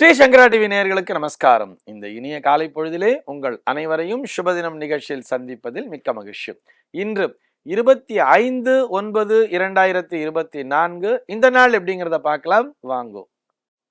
ஸ்ரீ சங்கரா TV நேர்களுக்கு நமஸ்காரம். இந்த இனிய காலை பொழுதிலே உங்கள் அனைவரையும் சுபதினம் நிகழ்ச்சியில் சந்திப்பதில் மிக்க மகிழ்ச்சி. இன்று இருபத்தி ஐந்து ஒன்பது இரண்டாயிரத்தி இருபத்தி நான்கு. இந்த நாள் எப்படிங்கிறத பார்க்கலாம். வாங்கோ.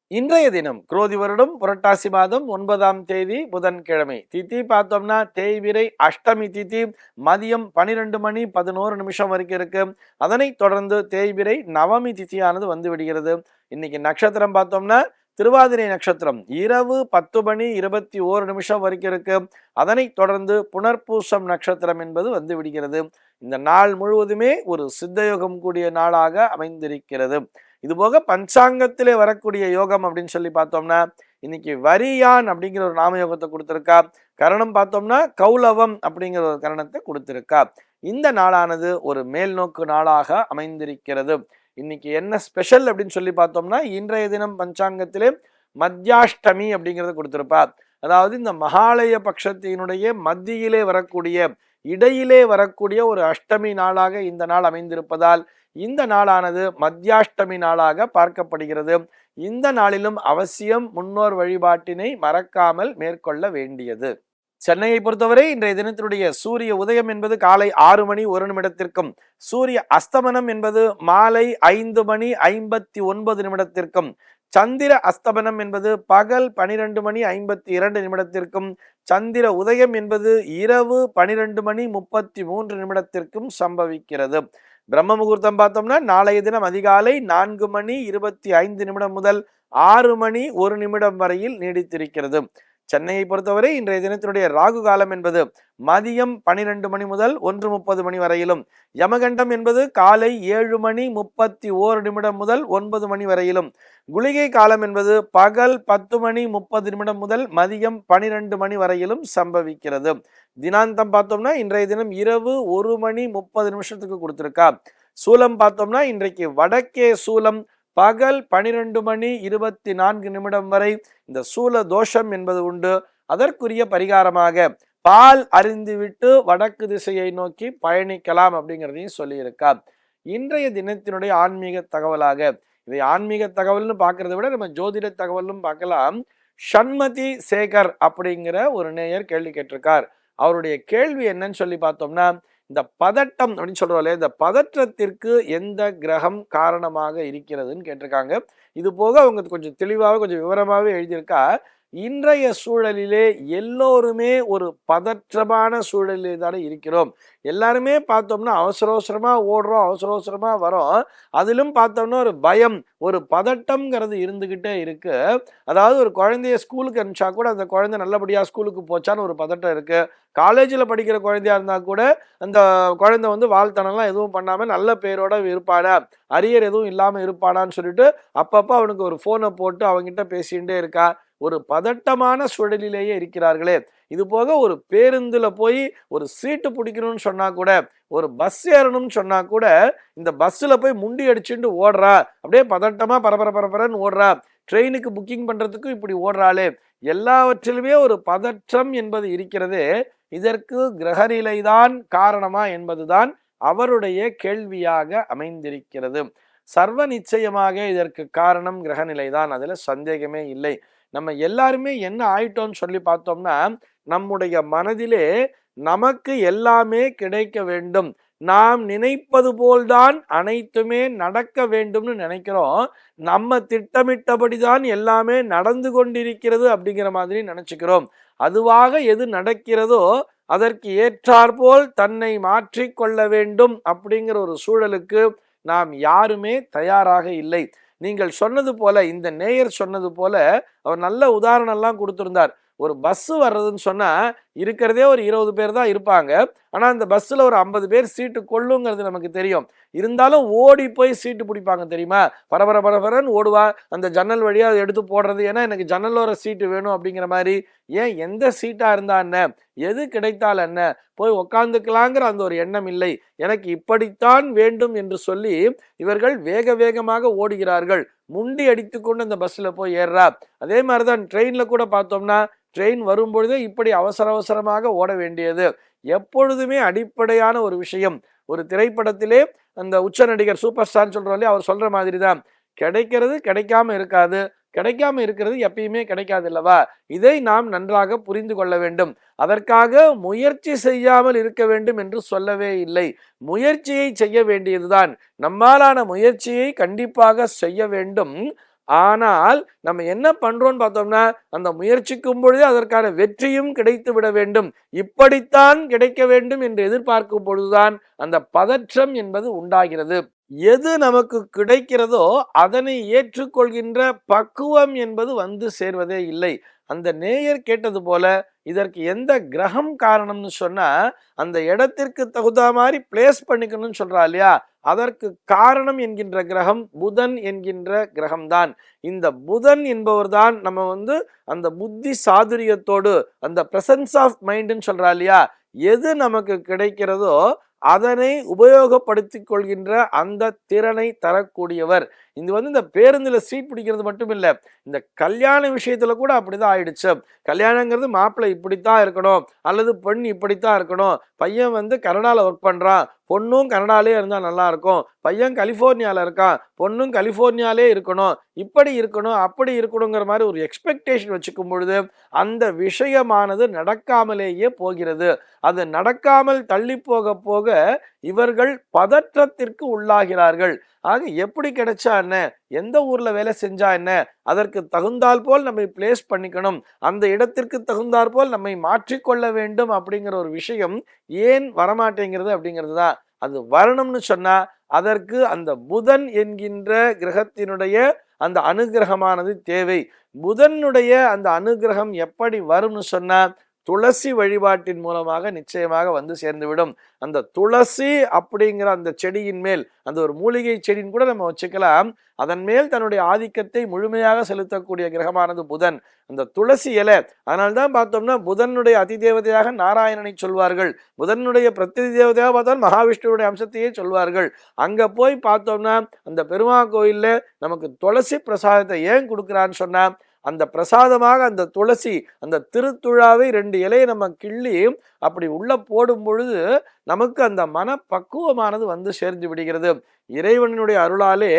இன்றைய தினம் குரோதி வருடம் புரட்டாசி மாதம் ஒன்பதாம் தேதி புதன்கிழமை. திதி பார்த்தோம்னா தேய்விரை அஷ்டமி திதி மதியம் பனிரெண்டு மணி பதினோரு நிமிஷம் வரைக்கும் இருக்கு. அதனைத் தொடர்ந்து தேய்விரை நவமி திதியானது வந்து விடுகிறது. இன்னைக்கு நட்சத்திரம் பார்த்தோம்னா திருவாதிரை நட்சத்திரம் இரவு பத்து மணி இருபத்தி ஓரு நிமிஷம் வரைக்கும் இருக்கு. அதனைத் தொடர்ந்து புனர்பூசம் நட்சத்திரம் என்பது வந்து விடுகிறது. இந்த நாள் முழுவதுமே ஒரு சித்தயோகம் கூடிய நாளாக அமைந்திருக்கிறது. இதுபோக பஞ்சாங்கத்திலே வரக்கூடிய யோகம் அப்படின்னு சொல்லி பார்த்தோம்னா இன்னைக்கு வரியான் அப்படிங்கிற ஒரு நாமயோகத்தை கொடுத்துருக்கா. கரணம் பார்த்தோம்னா கௌலவம் அப்படிங்கிற ஒரு கரணத்தை கொடுத்திருக்கா. இந்த நாளானது ஒரு மேல்நோக்கு நாளாக அமைந்திருக்கிறது. இன்னைக்கு என்ன ஸ்பெஷல் அப்படின்னு சொல்லி பார்த்தோம்னா இன்றைய தினம் பஞ்சாங்கத்திலே மத்தியாஷ்டமி அப்படிங்கிறத கொடுத்துருப்பார். அதாவது இந்த மகாலய பட்சத்தினுடைய மத்தியிலே வரக்கூடிய இடையிலே வரக்கூடிய ஒரு அஷ்டமி நாளாக இந்த நாள் அமைந்திருப்பதால் இந்த நாளானது மத்தியாஷ்டமி நாளாக பார்க்கப்படுகிறது. இந்த நாளிலும் அவசியம் முன்னோர் வழிபாட்டினை மறக்காமல் மேற்கொள்ள வேண்டியது. சென்னையை பொறுத்தவரை இன்றைய தினத்தினுடைய சூரிய உதயம் என்பது காலை ஆறு மணி ஒரு நிமிடத்திற்கும் சூரிய அஸ்தமனம் என்பது மாலை ஐந்து மணி ஐம்பத்தி ஒன்பது நிமிடத்திற்கும் சந்திர அஸ்தமனம் என்பது பகல் பனிரெண்டு மணி ஐம்பத்தி இரண்டு நிமிடத்திற்கும் சந்திர உதயம் என்பது இரவு பனிரெண்டு மணி முப்பத்தி மூன்று நிமிடத்திற்கும் சம்பவிக்கிறது. பிரம்ம முகூர்த்தம் பார்த்தோம்னா நாளைய தினம் அதிகாலை நான்கு மணி இருபத்தி ஐந்து நிமிடம் முதல் ஆறு மணி ஒரு நிமிடம் வரையில் நீடித்திருக்கிறது. சென்னையை பொறுத்தவரை இன்றைய தினத்தினுடைய ராகு காலம் என்பது மதியம் பனிரெண்டு மணி முதல் ஒன்று முப்பது மணி வரையிலும். யமகண்டம் என்பது காலை ஏழு மணி முப்பத்தி ஓரு நிமிடம் முதல் ஒன்பது மணி வரையிலும். குளிகை காலம் என்பது பகல் பத்து மணி முப்பது நிமிடம் முதல் மதியம் பனிரெண்டு மணி வரையிலும் சம்பவிக்கிறது. தினாந்தம் பார்த்தோம்னா இன்றைய தினம் இரவு ஒரு மணி முப்பது நிமிஷத்துக்கு கொடுத்துருக்கா. சூலம் பார்த்தோம்னா இன்றைக்கு வடக்கே சூலம் பகல் பனிரெண்டு மணி இருபத்தி நான்கு நிமிடம் வரை இந்த சூல தோஷம் என்பது உண்டு. அதற்குரிய பரிகாரமாக பால் அறிந்துவிட்டு வடக்கு திசையை நோக்கி பயணிக்கலாம் அப்படிங்கிறதையும் சொல்லியிருக்கா இன்றைய தினத்தினுடைய ஆன்மீக தகவலாக இதை ஆன்மீக தகவல்னு பார்க்கறத விட நம்ம ஜோதிட தகவலும் பார்க்கலாம். ஷண்மதி சேகர் அப்படிங்கிற ஒரு நேயர் கேள்வி கேட்டிருக்கார். அவருடைய கேள்வி என்னன்னு சொல்லி பார்த்தோம்னா இந்த பதட்டம் அப்படின்னு சொல்றோம் இந்த பதற்றத்திற்கு எந்த கிரகம் காரணமாக இருக்கிறதுன்னு கேட்டிருக்காங்க. இது போக அவங்க கொஞ்சம் தெளிவாக கொஞ்சம் விவரமாகவே எழுதியிருக்கா. இன்றைய சூழலிலே எல்லோருமே ஒரு பதற்றமான சூழலிலே தானே இருக்கிறோம். எல்லாருமே பார்த்தோம்னா அவசர அவசரமாக ஓடுறோம் அவசர அவசரமாக வரோம். அதிலும் பார்த்தோம்னா ஒரு பயம் ஒரு பதட்டம்ங்கிறது இருந்துக்கிட்டே இருக்கு. அதாவது ஒரு குழந்தைய ஸ்கூலுக்கு அனுப்பிச்சா கூட அந்த குழந்தை நல்லபடியாக ஸ்கூலுக்கு போச்சான்னு ஒரு பதட்டம் இருக்கு. காலேஜில் படிக்கிற குழந்தையா இருந்தால் கூட அந்த குழந்தை வந்து வாழ்த்தனம்லாம் எதுவும் பண்ணாமல் நல்ல பேரோட இருப்பானா அரியர் எதுவும் இல்லாமல் இருப்பானான்னு சொல்லிட்டு அப்பப்போ அவனுக்கு ஒரு ஃபோனை போட்டு அவங்ககிட்ட பேசிகிட்டே இருக்கா. ஒரு பதட்டமான சூழலிலேயே இருக்கிறார்களே. இது போக ஒரு பேருந்தில் போய் ஒரு சீட்டு பிடிக்கணும்னு சொன்னால் கூட ஒரு பஸ் ஏறணும்னு சொன்னால் கூட இந்த பஸ்ஸில் போய் முண்டி அடிச்சுட்டு ஓடுறா. அப்படியே பதட்டமாக பரபர பரபரன்னு ஓடுறா. ட்ரெயினுக்கு புக்கிங் பண்ணுறதுக்கும் இப்படி ஓடுறாளே. எல்லாவற்றிலுமே ஒரு பதற்றம் என்பது இருக்கிறது. இதற்கு கிரகநிலைதான் காரணமா என்பதுதான் அவருடைய கேள்வியாக அமைந்திருக்கிறது. சர்வ நிச்சயமாக இதற்கு காரணம் கிரகநிலைதான். அதில் சந்தேகமே இல்லை. நம்ம எல்லாருமே என்ன ஆயிட்டோம்னு சொல்லி பார்த்தோம்னா நம்முடைய மனதிலே நமக்கு எல்லாமே கிடைக்க வேண்டும். நாம் நினைப்பது போல்தான் அனைத்துமே நடக்க வேண்டும்னு நினைக்கிறோம். நம்ம திட்டமிட்டபடிதான் எல்லாமே நடந்து கொண்டிருக்கிறது அப்படிங்கிற மாதிரி நினச்சிக்கிறோம். அதுவாக எது நடக்கிறதோ அதற்கு ஏற்றாற்போல் தன்னை மாற்றிக்கொள்ள வேண்டும் அப்படிங்கிற ஒரு சூழலுக்கு நாம் யாருமே தயாராக இல்லை. நீங்கள் சொன்னது போல இந்த நேயர் சொன்னது போல அவர் நல்ல உதாரணம்லாம் கொடுத்துருந்தார். ஒரு பஸ் வர்றதுன்னு சொன்னா இருக்கிறதே ஒரு இருபது பேர் தான் இருப்பாங்க. ஆனால் அந்த பஸ்ஸில் ஒரு ஐம்பது பேர் சீட்டு கொள்ளுங்கிறது நமக்கு தெரியும். இருந்தாலும் ஓடி போய் சீட்டு பிடிப்பாங்க தெரியுமா? பரபர பரபரன்னு ஓடுவா. அந்த ஜன்னல் வழியாக அதை எடுத்து போடுறது. ஏன்னா எனக்கு ஜன்னலோர சீட்டு வேணும் அப்படிங்கிற மாதிரி. ஏன் எந்த சீட்டாக இருந்தா என்ன? எது கிடைத்தால் என்ன? போய் உக்காந்துக்கலாங்கிற அந்த ஒரு எண்ணம் இல்லை. எனக்கு இப்படித்தான் வேண்டும் என்று சொல்லி இவர்கள் வேக வேகமாக ஓடுகிறார்கள். முண்டி அடித்துக்கொண்டு அந்த பஸ்ஸில் போய் ஏறுறா. அதே மாதிரி தான் ட்ரெயினில் கூட பார்த்தோம்னா ட்ரெயின் வரும்பொழுதே இப்படி அவசர அவசரமாக ஓட வேண்டியது. எப்பொழுதுமே அடிப்படையான ஒரு விஷயம். ஒரு திரைப்படத்திலே அந்த உச்ச நடிகர் சூப்பர் ஸ்டார்னு சொல்கிறோம் அவர் சொல்கிற மாதிரி தான் கிடைக்கிறது கிடைக்காம இருக்காது. கிடைக்காம இருக்கிறது எப்பயுமே கிடைக்காது அல்லவா? இதை நாம் நன்றாக புரிந்து கொள்ள வேண்டும். அதற்காக முயற்சி செய்யாமல் இருக்க வேண்டும் என்று சொல்லவே இல்லை. முயற்சியை செய்ய வேண்டியதுதான். நம்மாலான முயற்சியை கண்டிப்பாக செய்ய வேண்டும். ஆனால் நம்ம என்ன பண்றோம்னு பார்த்தோம்னா அந்த முயற்சிக்கும் பொழுது அதற்கான வெற்றியும் கிடைத்து விட வேண்டும். இப்படித்தான் கிடைக்க வேண்டும் என்று எதிர்பார்க்கும் பொழுதுதான் அந்த பதற்றம் என்பது உண்டாகிறது. எது நமக்கு கிடைக்கிறதோ அதனை ஏற்றுக்கொள்கின்ற பக்குவம் என்பது வந்து சேர்வதே இல்லை. அந்த நேயர் கேட்டது போல இதற்கு எந்த கிரகம் காரணம்னு சொன்னால் அந்த இடத்திற்கு தகுந்த மாதிரி பிளேஸ் பண்ணிக்கணும்னு சொல்கிறா இல்லையா? அதற்கு காரணம் என்கின்ற கிரகம் புதன் என்கின்ற கிரகம்தான். இந்த புதன் என்பவர் தான் நம்ம வந்து அந்த புத்தி சாதுரியத்தோடு அந்த பிரசன்ஸ் ஆஃப் மைண்டுன்னு சொல்கிறா இல்லையா? எது நமக்கு கிடைக்கிறதோ அதனை உபயோகப்படுத்தி கொள்கின்ற அந்த திறனை தரக்கூடியவர். இது வந்து இந்த பேருந்தில் சீட் பிடிக்கிறது மட்டும் இல்லை இந்த கல்யாண விஷயத்தில் கூட அப்படிதான் ஆயிடுச்சு. கல்யாணங்கிறது மாப்பிள்ளை இப்படித்தான் இருக்கணும் அல்லது பெண் இப்படித்தான் இருக்கணும். பையன் வந்து கனடாவில் ஒர்க் பண்ணுறான் பொண்ணும் கனடாலே இருந்தால் நல்லா இருக்கும். பையன் கலிஃபோர்னியாவில் இருக்கான் பொண்ணும் கலிஃபோர்னியாலே இருக்கணும். இப்படி இருக்கணும் அப்படி இருக்கணுங்கிற மாதிரி ஒரு எக்ஸ்பெக்டேஷன் வச்சுக்கும் பொழுது அந்த விஷயமானது நடக்காமலேயே போகிறது. அது நடக்காமல் தள்ளி போக போக இவர்கள் பதற்றத்திற்கு உள்ளாகிறார்கள். ஆக எப்படி கிடைச்சா என்ன? எந்த ஊரில் வேலை செஞ்சா என்ன? அதற்கு தகுந்தால் போல் நம்மை பிளேஸ் பண்ணிக்கணும். அந்த இடத்திற்கு தகுந்தாற் போல் நம்மை மாற்றிக்கொள்ள வேண்டும் அப்படிங்கிற ஒரு விஷயம் ஏன் வரமாட்டேங்கிறது அப்படிங்கிறது தான். அது வரணும்னு சொன்னால் அதற்கு அந்த புதன் என்கின்ற கிரகத்தினுடைய அந்த அனுகிரகமானது தேவை. புதனுடைய அந்த அனுகிரகம் எப்படி வரும்னு சொன்னால் துளசி வழிபாட்டின் மூலமாக நிச்சயமாக வந்து சேர்ந்துவிடும். அந்த துளசி அப்படிங்கிற அந்த செடியின் மேல் அந்த ஒரு மூலிகை செடின்னு கூட நம்ம வச்சுக்கலாம். அதன் மேல் தன்னுடைய ஆதிக்கத்தை முழுமையாக செலுத்தக்கூடிய கிரகமானது புதன். அந்த துளசி இலை அதனால்தான் பார்த்தோம்னா புதனுடைய அதி தேவதையாக நாராயணனை சொல்வார்கள். புதனுடைய பிரதி தேவதையாக பார்த்தால் மகாவிஷ்ணுவுடைய அம்சத்தையே சொல்வார்கள். அங்கே போய் பார்த்தோம்னா அந்த பெருமா கோயிலில் நமக்கு துளசி பிரசாதத்தை ஏன் கொடுக்குறான்னு சொன்னால் அந்த பிரசாதமாக அந்த துளசி அந்த திருத்துழாவை ரெண்டு இலையை நம்ம கிள்ளி அப்படி உள்ள போடும் பொழுது நமக்கு அந்த மனப்பக்குவமானது வந்து சேர்ந்து விடுகிறது. இறைவனுடைய அருளாலே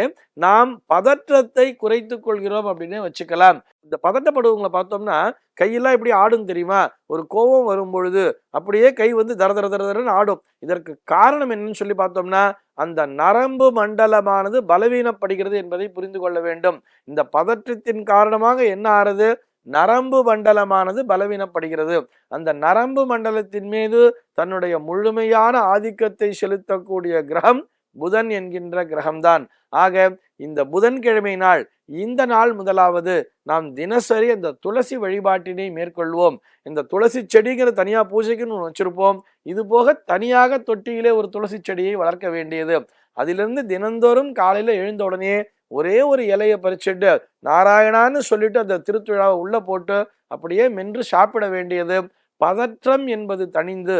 நாம் பதற்றத்தை குறைத்து கொள்கிறோம் அப்படின்னே வச்சுக்கலாம். இந்த பதட்டப்படுவங்களை பார்த்தோம்னா கையெல்லாம் எப்படி ஆடும் தெரியுமா? ஒரு கோபம் வரும் பொழுது அப்படியே கை வந்து தர தர தர தரன்னு ஆடும். இதற்கு காரணம் என்னன்னு சொல்லி பார்த்தோம்னா அந்த நரம்பு மண்டலமானது பலவீனப்படுகிறது என்பதை புரிந்து கொள்ள வேண்டும். இந்த பதற்றத்தின் காரணமாக என்ன ஆறுது? நரம்பு மண்டலமானது பலவீனப்படுகிறது. அந்த நரம்பு மண்டலத்தின் மீது தன்னுடைய முழுமையான ஆதிக்கத்தை செலுத்தக்கூடிய கிரகம் புதன் என்கின்ற கிரகம்தான். ஆக இந்த புதன்கிழமை நாள் இந்த நாள் முதலாவது நாம் தினசரி அந்த துளசி வழிபாட்டினை மேற்கொள்வோம். இந்த துளசி செடிங்கிற தனியாக பூஜைக்குன்னு வச்சிருப்போம். இது போக தனியாக தொட்டியிலே ஒரு துளசி செடியை வளர்க்க வேண்டியது. அதிலிருந்து தினந்தோறும் காலையில் எழுந்த உடனே ஒரே ஒரு இலையை பறிச்சுட்டு நாராயணான்னு சொல்லிட்டு அந்த திருத்துழாவை உள்ளே போட்டு அப்படியே மென்று சாப்பிட வேண்டியது. பதற்றம் என்பது தணிந்து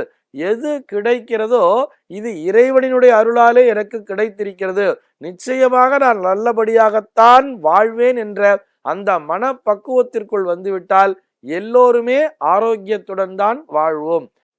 எது கிடைக்கிறதோ இது இறைவனினுடைய அருளாலே எனக்கு கிடைத்திருக்கிறது. நிச்சயமாக நான் நல்லபடியாகத்தான் வாழ்வேன் என்ற அந்த மனப்பக்குவத்திற்குள் வந்துவிட்டால் எல்லோருமே ஆரோக்கியத்துடன் தான் வாழ்வோம்.